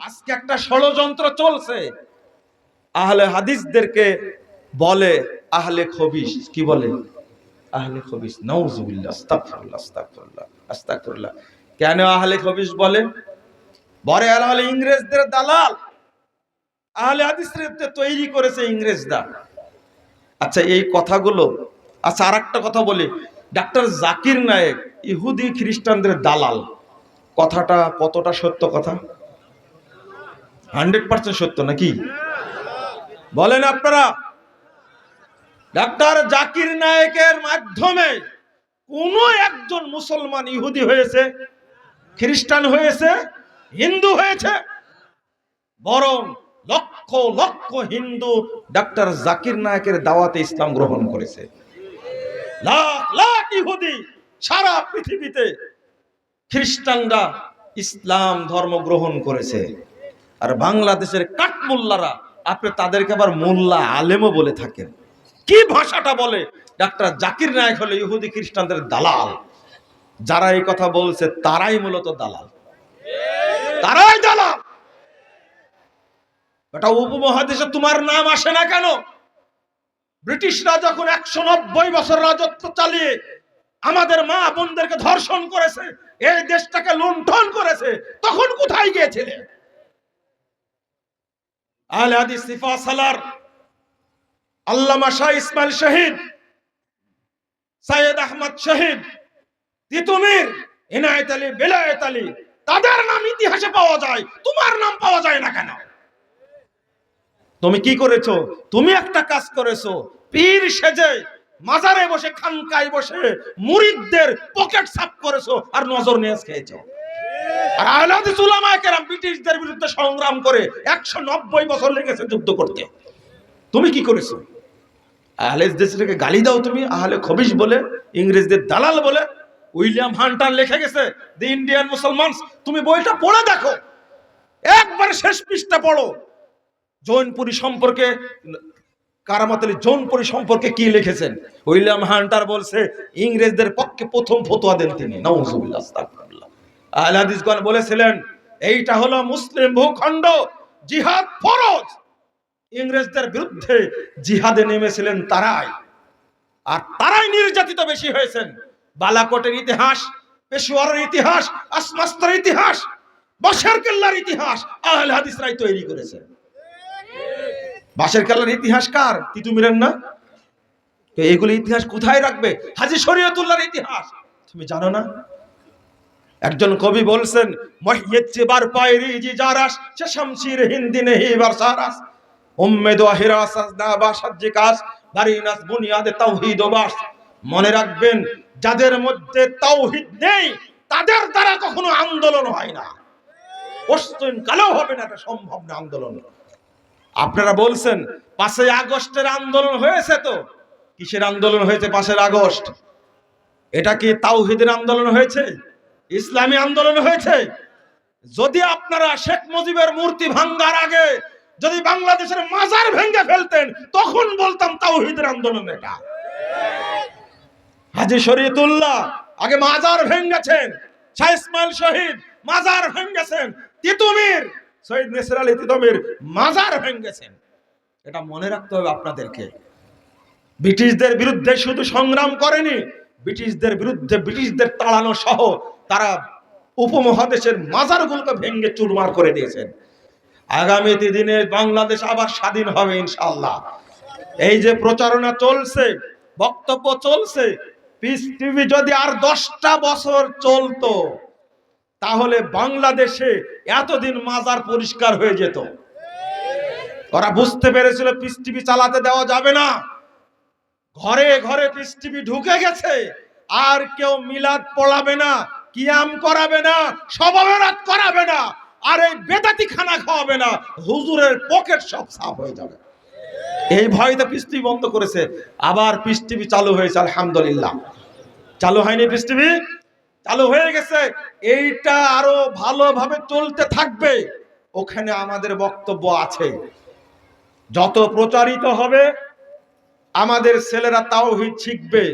আজকে একটা ষড়যন্ত্র চলছে। আহলে হাদিসদেরকে বলে, আহলে খবিস কি বলে? আহলে খবিস নাউজুবিল্লাহ, আস্তাগফিরুল্লাহ আস্তাগফিরুল্লাহ আস্তাগফিরুল্লাহ। কেন আহলে খবিস বলে? বরে আহলে ইংরেজদের দালাল। আহলে হাদিসদের তৈরি করেছে ইংরেজরা। আচ্ছা এই কথাগুলো আচ্ছা আর একটা কথা বলি। ডাক্তার জাকির নায়েক, ইহুদি খ্রিস্টানদের দালাল। কথাটা কতটা সত্য কথা? হান্ড্রেড পার্সেন্ট সত্য নাকি? বলেন আপনারা, ডাক্তার জাকির নায়েকের মাধ্যমে কোন একজন মুসলমান ইহুদি হয়েছে, খ্রিস্টান হয়েছে, হিন্দু হয়েছে, বরং লক্ষ লক্ষ হিন্দু ডাক্তার জাকির নায়কের দাওয়াতে ইসলাম গ্রহণ করেছে। লাখ লাখ ইহুদি সারা পৃথিবীতে খ্রিস্টানরা ইসলাম ধর্ম গ্রহণ করেছে। আর বাংলাদেশের কাঠমোল্লারা, আপনি তাদেরকে আবার মোল্লা আলেমও বলে থাকেন। কি ভাষাটা বলে? ডাক্তার জাকির নায়ক হলো ইহুদি খ্রিস্টানদের দালাল। যারা এই কথা বলছে, তারাই মূলত দালাল। তারাই দালাল! এটা উপমহাদেশে তোমার নাম আসে না কেন? ব্রিটিশরা যখন একশো নব্বই বছর রাজত্ব চালিয়ে আমাদের মা বোনদেরকে ধর্ষণ করেছে, এই দেশটাকে লুণ্ঠন করেছে, তখন কোথায় গিয়েছিলে? আলে হাদিস সিফা সালার আল্লামা শাহ ইসমাইল শহীদ সৈয়দ আহমদ শহীদ, তিতুমির আলী, বেলায়েত আলী, তাদের নাম ইতিহাসে পাওয়া যায়, তোমার নাম পাওয়া যায় না কেন? তুমি কি করেছ? তুমি একটা কাজ করেছ, পীর সেজে মাজারে বসে, খানকায় বসে, মুরিদদের পকেট সাফ করেছ আর নজর নিয়ে খেয়েছো। আর আহলাদিস ব্রিটিশদের বিরুদ্ধে সংগ্রাম করে একশো নব্বই বছর লেগেছে যুদ্ধ করতে। তুমি কি করেছ? আহলে দেশটাকে গালি দাও তুমি, আহলে খবিস বলে, ইংরেজদের দালাল বলে। উইলিয়াম হান্টার লিখে গেছে, দি ইন্ডিয়ান মুসলমানস, তুমি বইটা পড়ে দেখো। একবার শেষ পৃষ্ঠা পড়ো। জৈনপুরী সম্পর্কে কারামাত আলী জৌনপুরী সম্পর্কে কি লিখেছেন? উইলিয়াম হান্টার বলছে, ইংরেজদের পক্ষে প্রথম ফতোয়া দেন তিনি। নাউজুবিল্লাহ আস্তাগফিরুল্লাহ আহলে বলেছিলেন, এইটা হলো মুসলিম ভূখণ্ড, জিহাদ ফরজ। ইংরেজদের বিরুদ্ধে জিহাদে নেমেছিলেন তারাই। আর তারাই নির্যাতিত বেশি হয়েছেন। বালাকোটের ইতিহাস পেশোয়ারের ইতিহাস আসমাস্তার ইতিহাস বসার কেল্লার ইতিহাস, আহলে হাদিসরাই তৈরি করেছে। বাসের কেল্লার ইতিহাস কার? তিতুমিরের না? তো এগুলো ইতিহাস কোথায় রাখবে? হাজি শরীয়তুল্লাহর ইতিহাস। তুমি জানো না? একজন কবি বলছেন জারাস হিন্দি না বুনিয়াদে মনে রাখবেন, যাদের মধ্যে তাওহীদ নেই, তাদের দ্বারা কখনো আন্দোলন হয় না। পশ্চিম কালেও হবে না, এটা সম্ভব না আন্দোলন। আপনারা বলছেন, পাঁচই আগস্টের আন্দোলন হয়েছে তো? কিসের আন্দোলন হয়েছে পাঁচের আগস্ট? এটা কি তাওহিদের আন্দোলন হয়েছে? ইসলামী আন্দোলন হয়েছে। যদি আপনারা শেখ মুজিবের মূর্তি ভাঙ্গার আগে যদি বাংলাদেশের মাজার ভেঙে ফেলতেন, তখন বলতাম তাওহিদের আন্দোলন এটা। হাজি শরীয়তুল্লাহ আগে মাজার ভেঙ্গেছেন শাহ ইসমাইল শহীদ মাজার ভেঙ্গেছেন তিতুমির শহীদ নেসর আলী তিতুমির মাজার ভেঙ্গেছেন এটা মনে রাখতে হবে আপনাদেরকে। ব্রিটিশদের বিরুদ্ধে শুধু সংগ্রাম করেনি ব্রিটিশদের বিরুদ্ধে ব্রিটিশদের তাড়ানো সহ তারা উপমহাদেশের মাজারগুলোকে ভেঙ্গে চুরমার করে দিয়েছেন। আগামী দিনে বাংলাদেশ আবার স্বাধীন হবে ইনশাল্লাহ এই যে প্রচারণা চলছে, বক্তব্য চলছে পিস টিভি যদি আর দশটা বছর চলতো, তাহলে বাংলাদেশে এতদিন মাজার পরিষ্কার হয়ে যেত। ওরা বুঝতে পেরেছিল পিস টিভি চালাতে দেওয়া যাবে না। ঘরে ঘরে টিভি ঢুকে গেছে। আর কেউ মিলাদ পড়াবে না, কিয়াম করাবে না সবাবেরাত করাবে না, আর এই বেদাতি খানা খাওয়াবে না, হুজুরের পকেট সব সাফ হয়ে যাবে। এই ভয়তে টিভি বন্ধ করেছে, আবার টিভি চালু হয়েছে, আলহামদুলিল্লাহ। চালু হয়নি টিভি চালু হয়ে গেছে, এইটা আরও ভালোভাবে চলতে থাকবে। ওখানে আমাদের বক্তব্য আছে। যত প্রচারিত হবে আমাদের ছেলেরা তাওহিদ শিখবে।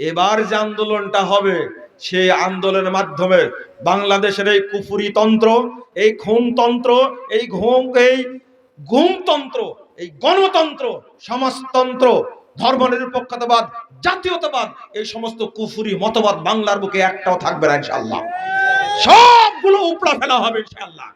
এবার যে আন্দোলনটা হবে, সেই আন্দোলনের মাধ্যমে বাংলাদেশের এই কুফুরি তন্ত্র, এই খুনতন্ত্র এই ঘুম, এই গুমতন্ত্র এই গণতন্ত্র, সমাজতন্ত্র, ধর্মনিরপেক্ষতাবাদ, জাতীয়তাবাদ, এই সমস্ত কুফুরি মতবাদ বাংলার বুকে একটাও থাকবে না ইনশাআল্লাহ। সবগুলো উপড়া ফেলা হবে ইনশাআল্লাহ।